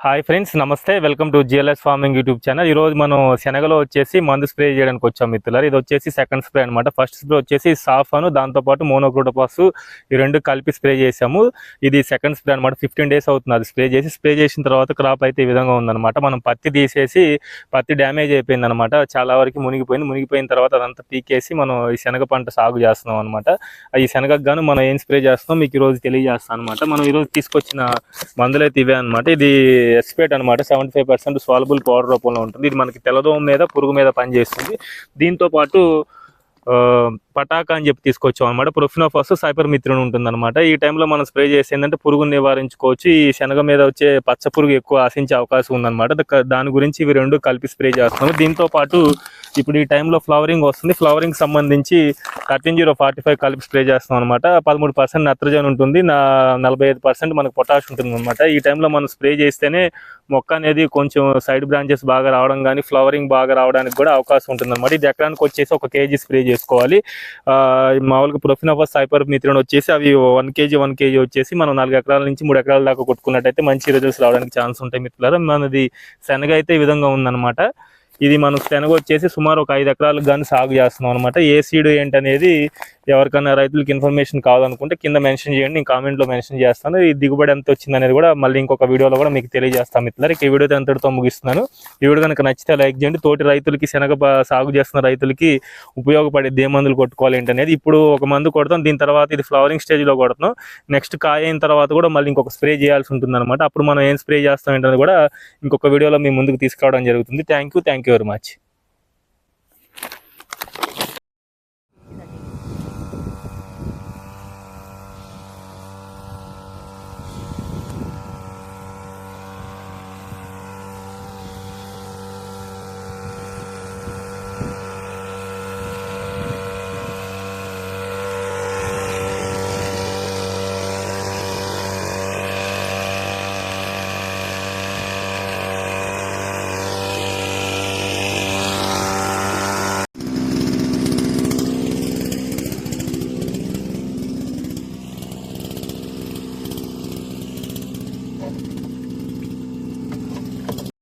Hi friends నమస్తే. Welcome to GLS farming YouTube channel. ఈ రోజు మనం శనగలో వచ్చేసి మందు స్ప్రే చేయడానికి వచ్చాం మిత్రులారు. ఇది వచ్చేసి సెకండ్ స్ప్రే అనమాట ఫస్ట్ స్ప్రే వచ్చేసి సాఫ్ దాంతోపాటు మోనోక్రోటోపాస్ ఈ రెండు కలిపి స్ప్రే చేసాము ఇది సెకండ్ స్ప్రే అనమాట ఫిఫ్టీన్ డేస్ అవుతుంది అది స్ప్రే చేసి. స్ప్రే చేసిన తర్వాత క్రాప్ అయితే ఈ విధంగా ఉందన్నమాట. మనం పత్తి తీసేసి పత్తి డ్యామేజ్ అయిపోయింది అనమాట చాలా వరకు మునిగిపోయింది. మునిగిపోయిన తర్వాత అదంతా పీకేసి మనం ఈ శనగ పంట సాగు చేస్తున్నాం అనమాట ఈ శనగకు గాను మనం ఏం స్ప్రే చేస్తున్నాం మీకు ఈ రోజు తెలియజేస్తాం అనమాట మనం ఈ రోజు తీసుకొచ్చిన మందులు అయితే ఇవే అనమాట ఇది ఎస్పేట్ అనమాట seventy five percent soluble powder రూపంలో ఉంటుంది. ఇది మనకి తెల్లదోమ మీద పురుగు మీద పనిచేస్తుంది. దీంతో పాటు ఆ, పటాకా అని చెప్పి తీసుకొచ్చాం అనమాట ప్రొఫినోఫాస్ సైపర్ మిత్రుని ఉంటుంది అనమాట ఈ టైంలో మనం స్ప్రే చేసి ఏంటంటే పురుగుని నివారించుకోవచ్చు. ఈ శనగ మీద వచ్చే పచ్చ పురుగు ఎక్కువ ఆశించే అవకాశం ఉందన్నమాట. దాని గురించి ఇవి రెండు కలిపి స్ప్రే చేస్తున్నాము. దీంతో పాటు ఇప్పుడు ఈ టైంలో ఫ్లవరింగ్ వస్తుంది. ఫ్లవరింగ్ సంబంధించి థర్టీన్ జీరో ఫార్టీ ఫైవ్ కలిపి స్ప్రే చేస్తాం అనమాట పదమూడు పర్సెంట్ నత్రజని ఉంటుంది. నా నలభై ఐదు పర్సెంట్ మనకు పొటాష్ ఉంటుంది అనమాట ఈ టైంలో మనం స్ప్రే చేస్తేనే మొక్క అనేది కొంచెం సైడ్ బ్రాంచెస్ బాగా రావడం కానీ ఫ్లవరింగ్ బాగా రావడానికి కూడా అవకాశం ఉంటుంది అనమాట ఇది ఎకరానికి వచ్చేసి ఒక కేజీ స్ప్రే చేసుకోవాలి. మామూలుగా ప్రొఫినోఫస్ సైపర్ మిత్రుని వచ్చేసి అవి వన్ కేజీ వన్ కేజీ వచ్చేసి మనం నాలుగు ఎకరాల నుంచి మూడు ఎకరాల దాకా కొట్టుకున్నట్టయితే మంచి రిజల్ట్స్ రావడానికి ఛాన్స్ ఉంటాయి మిత్రులారా. మనది శనగ అయితే ఈ విధంగా ఉందన్నమాట. ఇది మనం శనగ వచ్చేసి సుమారు ఒక ఐదు ఎకరాలకు కానీ సాగు చేస్తున్నాం అనమాట ఏ సీడ్ ఏంటనేది ఎవరికైనా రైతులకు ఇన్ఫర్మేషన్ కావాలనుకుంటే కింద మెన్షన్ చేయండి నేను కామెంట్లో మెన్షన్ చేస్తాను. ఈ దిగుబడి ఎంత వచ్చింది అనేది కూడా మళ్ళీ ఇంకొక వీడియోలో కూడా మీకు తెలియజేస్తాం ఇట్లా ఈ వీడియో ఎంతటితో ముగిస్తున్నాను. ఈ వీడియో కనుక నచ్చితే లైక్ చేయండి. తోటి రైతులకి శనగ సాగు చేస్తున్న రైతులకి ఉపయోగపడేది ఏ మందులు కొట్టుకోవాలి ఏంటనేది ఇప్పుడు ఒక మందు కొడతాం. దీని తర్వాత ఇది ఫ్లవరింగ్ స్టేజ్లో కొడతాం నెక్స్ట్ కాయ అయిన తర్వాత కూడా మళ్ళీ ఇంకొక స్ప్రే చేయాల్సి ఉంటుంది అనమాట అప్పుడు మనం ఏం స్ప్రే చేస్తాం ఏంటనేది కూడా ఇంకొక వీడియోలో మీ ముందుకు తీసుకురావడం జరుగుతుంది. Thank you thank you very much